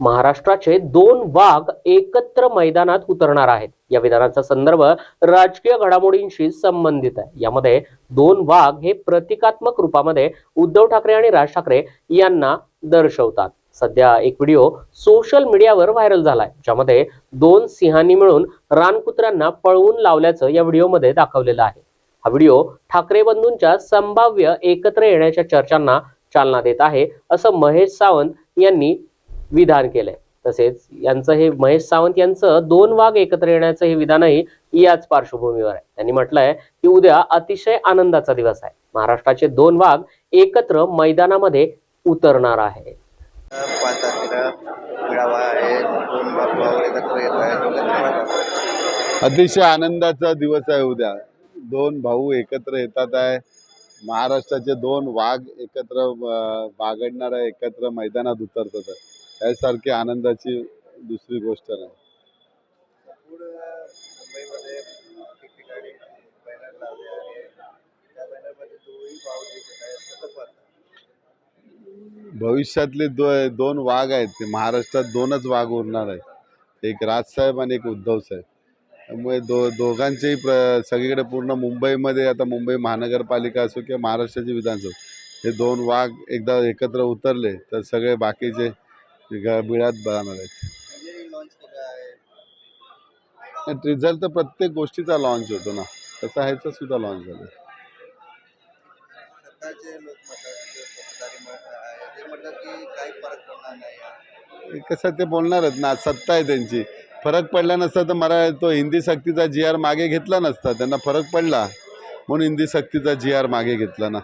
महाराष्ट्राचे दोन वाघ एकत्र मैदानात उतरणार आहेत. या विधानाचा संदर्भ राजकीय घडामोडींशी संबंधित आहे. यामध्ये दोन वाघ हे प्रतिकात्मक रूपामध्ये उद्धव ठाकरे आणि राज ठाकरे यांना दर्शवतात. सध्या एक व्हिडिओ सोशल मीडियावर व्हायरल झालाय ज्यामध्ये दोन सिंहांनी मिळून रानकुत्र्यांना पळवून लावल्याचं या व्हिडिओमध्ये दाखवलेलं आहे. हा व्हिडिओ ठाकरे बंधूंच्या संभाव्य एकत्र येण्याच्या चर्चांना चालना देत आहे असं महेश सावंत यांनी विधान केलंय. तसेच यांचं हे महेश सावंत यांचं दोन वाघ एकत्र येण्याचं हे विधानही याच पार्श्वभूमीवर आहे. त्यांनी म्हटलंय की उद्या अतिशय आनंदाचा दिवस आहे. महाराष्ट्राचे दोन वाघ एकत्र मैदानामध्ये उतरणार आहे पाच तारखेला मेळावा आहे. दोन भाऊ एकत्र येत आहेत. कसं वाटतं? अतिशय आनंदाचा दिवस आहे उद्या. दोन भाऊ एकत्र येतात आहे. महाराष्ट्राचे दोन वाघ एकत्र अं, बागडणाऱ्या एकत्र मैदानात उतरतात आहे. यासारखी आनंदाची दुसरी गोष्ट नाही. भविष्यातले दो दोन वाघ आहेत. ते महाराष्ट्रात दोनच वाघ उरणार आहेत. एक राजसाहेब आणि एक उद्धव साहेब. त्यामुळे दो दोघांचेही प्र सगळीकडे पूर्ण मुंबईमध्ये आता मुंबई महानगरपालिका असो किंवा महाराष्ट्राची विधानसभा हे दोन वाघ एकदा एकत्र उतरले तर सगळे बाकीचे ग- बिळात जाणार आहेत रिझल्ट तर प्रत्येक गोष्टीचा लॉन्च होतो ना. तसा ह्याचा सुद्धा लॉन्च झाला. हे कसं ते बोलणारच ना. सत्ता आहे त्यांची. फरक पडला नसता तर मरा तो हिंदी सक्तीचा जी आर मागे घेतला नसता. त्यांना फरक पडला. म्हणून हिंदी सक्तीचा जी आर मागे घेतला ना.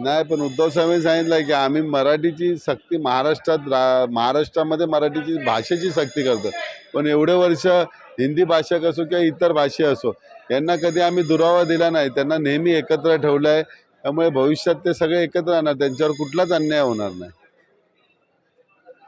नाही पण उद्धव साहेबांनी सांगितलं की आम्ही मराठीची सक्ती महाराष्ट्रात रा महाराष्ट्रामध्ये मराठीची भाषेची सक्ती करतो. पण एवढे वर्ष हिंदी भाषक असो किंवा इतर भाषे असो यांना कधी आम्ही दुरावा दिला नाही. त्यांना नेहमी एकत्र ठेवलं आहे त्यामुळे भविष्यात ते सगळे एकत्र राहणार. त्यांच्यावर कुठलाच अन्याय होणार नाही.